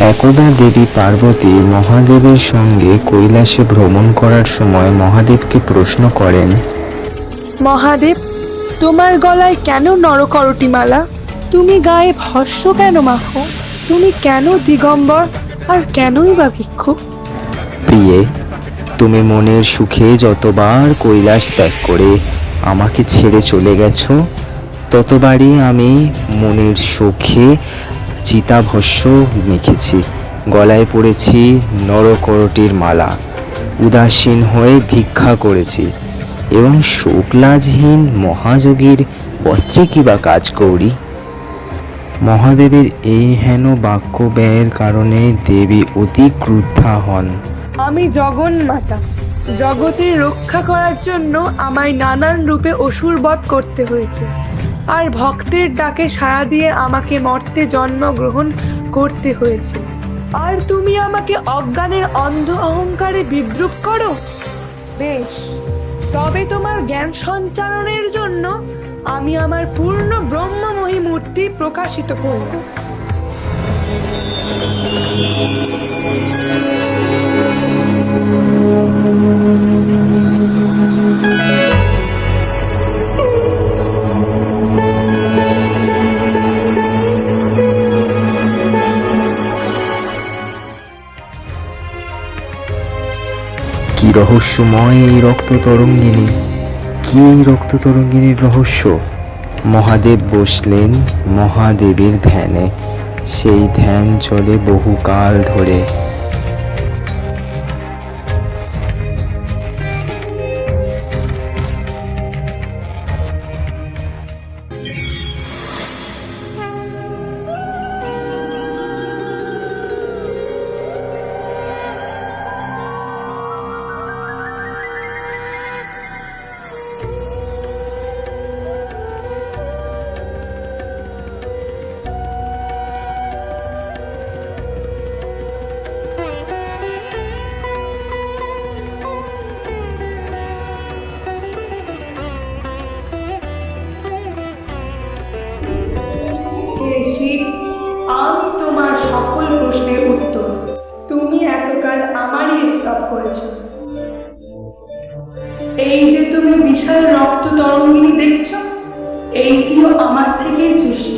একদা দেবী পার্বতী মহাদেবের সঙ্গে কৈলাসে ভ্রমণ করার সময় মহাদেবকে প্রশ্ন করেন মহাদেব তোমার গলায় কেন নরকরটি মালা তুমি গায়ে ভস্য কেন মাখো? তুমি কেন দিগম্বর আর কেনই বা ভিক্ষুক? প্রিয়ে তুমি মনের সুখে যতবার কৈলাস ত্যাগ করে আমাকে ছেড়ে চলে গেছো ততবারই আমি মনের সুখে চিতাভস্য মেখেছি, গলায় পড়েছি নরকরটির মালা। উদাসীন হয়ে ভিক্ষা করেছি, এবং শুক্লাজহীন মহাযোগীর বস্ত্রে কি বা কাজ করি? মহাদেবের এই হেন বাক্য ব্যয়ের কারণে দেবী অতি ক্রুদ্ধা হন। আমি জগন্মাতা জগতের রক্ষা করার জন্য আমায় নানান রূপে অসুর বধ করতে হয়েছে। আর ভক্তের ডাকে সাড়া দিয়ে আমাকে মর্তে জন্মগ্রহণ করতে হয়েছে। আর তুমি আমাকে অজ্ঞানের অন্ধ অহংকারে বিদ্রুপ করো? বেশ, তবে তোমার জ্ঞান সঞ্চারণের জন্য আমি আমার পূর্ণ ব্রহ্মময়ী মূর্তি প্রকাশিত করব। কি রহস্যময় এই রক্ত তরঙ্গিনী? কি এই রক্ত তরঙ্গিনীর রহস্য? মহাদেব বসলেন মহাদেবের ধ্যানে। সেই ধ্যান চলে বহুকাল ধরে। শিব আমি তোমার সকল প্রশ্নের উত্তর। তুমি এতকাল আমারই স্তব করেছ। এই যে তুমি বিশাল রক্ত তরঙ্গিনী দেখছ, এইটিও আমার থেকেই সৃষ্টি।